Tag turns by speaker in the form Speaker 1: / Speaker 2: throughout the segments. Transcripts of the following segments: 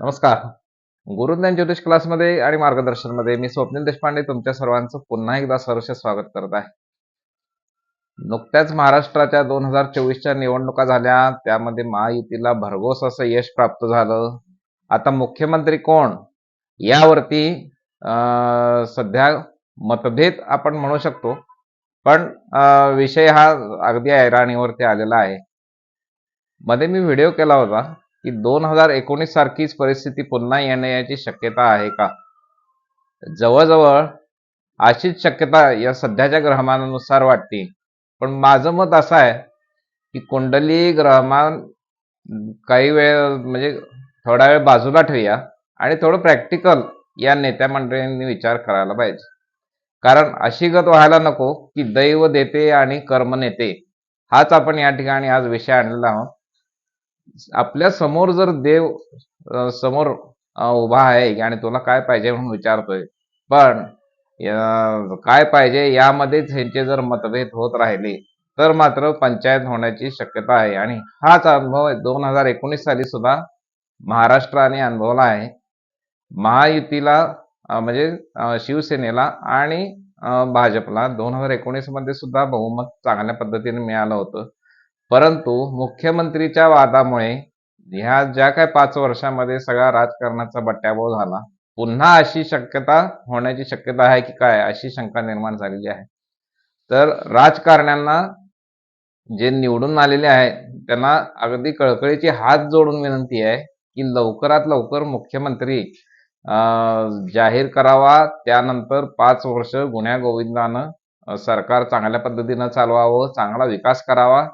Speaker 1: नमस्कार. गुरुज्ञान ज्योतिष क्लासमध्ये आणि मार्गदर्शनमध्ये मी स्वप्नील देशपांडे तुमच्या सर्वांचं पुन्हा एकदा सहर्ष स्वागत करत आहे. नुकत्याच महाराष्ट्राच्या दोन हजार चोवीसच्या निवडणुका झाल्या त्यामध्ये महायुतीला भरघोस असं यश प्राप्त झालं. आता मुख्यमंत्री कोण? यावरती अं, सध्या मतभेद आपण म्हणू शकतो पण विषय हा अगदी ऐराणीवरती आलेला आहे. मध्ये मी व्हिडिओ केला होता की दोन हजार एकोणीस सारखीच परिस्थिती पुन्हा येण्याची शक्यता आहे का? जवळजवळ अशीच शक्यता या सध्याच्या ग्रहमानानुसार वाटते. पण माझं मत असं आहे की कुंडली ग्रहमान काही वेळ म्हणजे थोडा वेळ बाजूला ठेवूया आणि थोडं प्रॅक्टिकल या नेत्या मंडळींनी विचार करायला पाहिजे. कारण अशी गत व्हायला नको की दैव देते आणि कर्म नेते. हाच आपण या ठिकाणी आज विषय आणलेला आहोत. आपल्यासमोर जर देव अ, समोर अ, उभा आहे आणि तुला काय पाहिजे म्हणून विचारतोय. पण अ, काय पाहिजे यामध्येच ह्यांचे जर मतभेद होत राहिले तर मात्र पंचायत होण्याची शक्यता आहे. आणि हाच अनुभव दोन हजार एकोणीस साली सुद्धा महाराष्ट्राने अनुभवला आहे. महायुतीला अ, म्हणजे अ, शिवसेनेला आणि अ, भाजपला दोन हजार एकोणीसमध्ये सुद्धा बहुमत चांगल्या पद्धतीने मिळालं होतं. परंतु मुख्यमंत्रीच्या वादामुळे ह्या ज्या काय पाच वर्षामध्ये सगळा राजकारणाचा बट्ट्याबोळ झाला पुन्हा अशी शक्यता होण्याची शक्यता आहे की काय अशी शंका निर्माण झालेली आहे. तर राजकारण्यांना जे निवडून आलेले आहे त्यांना अगदी कळकळीची हात जोडून विनंती आहे की लवकरात लवकर मुख्यमंत्री जाहीर करावा त्यानंतर पाच वर्ष गुन्ह्या गोविंदानं सरकार चांगल्या पद्धतीनं चालवावं चांगला विकास करावा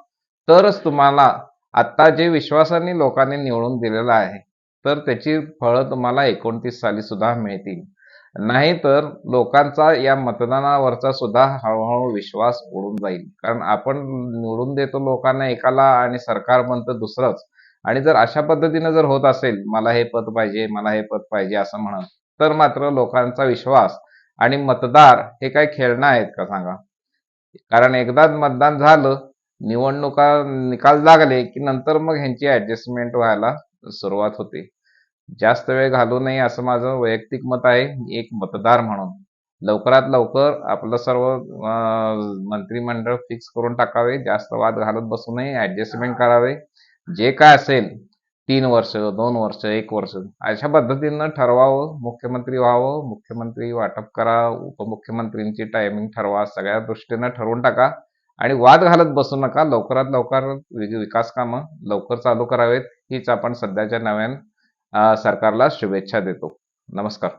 Speaker 1: तरच तुम्हाला आता जे विश्वासाने लोकांनी निवडून दिलेलं आहे तर त्याची फळं तुम्हाला एकोणतीस साली सुद्धा मिळतील. नाहीतर लोकांचा या मतदानावरचा सुद्धा हळूहळू विश्वास उडून जाईल. कारण आपण निवडून देतो लोकांना एकाला आणि सरकार म्हणतं दुसरंच. आणि जर अशा पद्धतीनं जर होत असेल मला हे पद पाहिजे मला हे पद पाहिजे असं म्हणत तर मात्र लोकांचा विश्वास आणि मतदार हे काय खेळणं आहेत का सांगा? कारण एकदाच मतदान झालं निवडणुका निकाल लागले की नंतर मग ह्यांची ऍडजस्टमेंट व्हायला सुरुवात होते. जास्त वेळ घालू नये असं माझं वैयक्तिक मत आहे एक मतदार म्हणून. लवकरात लवकर आपलं सर्व मंत्रिमंडळ फिक्स करून टाकावे जास्त वाद घालत बसू नये ऍडजस्टमेंट करावे. जे काय असेल तीन वर्ष दोन वर्ष एक वर्ष अशा पद्धतीनं ठरवावं मुख्यमंत्री व्हावं मुख्यमंत्री वाटप करा उपमुख्यमंत्रींची टायमिंग ठरवा सगळ्या दृष्टीनं ठरवून टाका. आणि वाद घालत बसू नका. लवकरात लवकर विकास कामं लवकर चालू करावेत. हीच आपण सध्याच्या नव्यान सरकारला शुभेच्छा देतो. नमस्कार.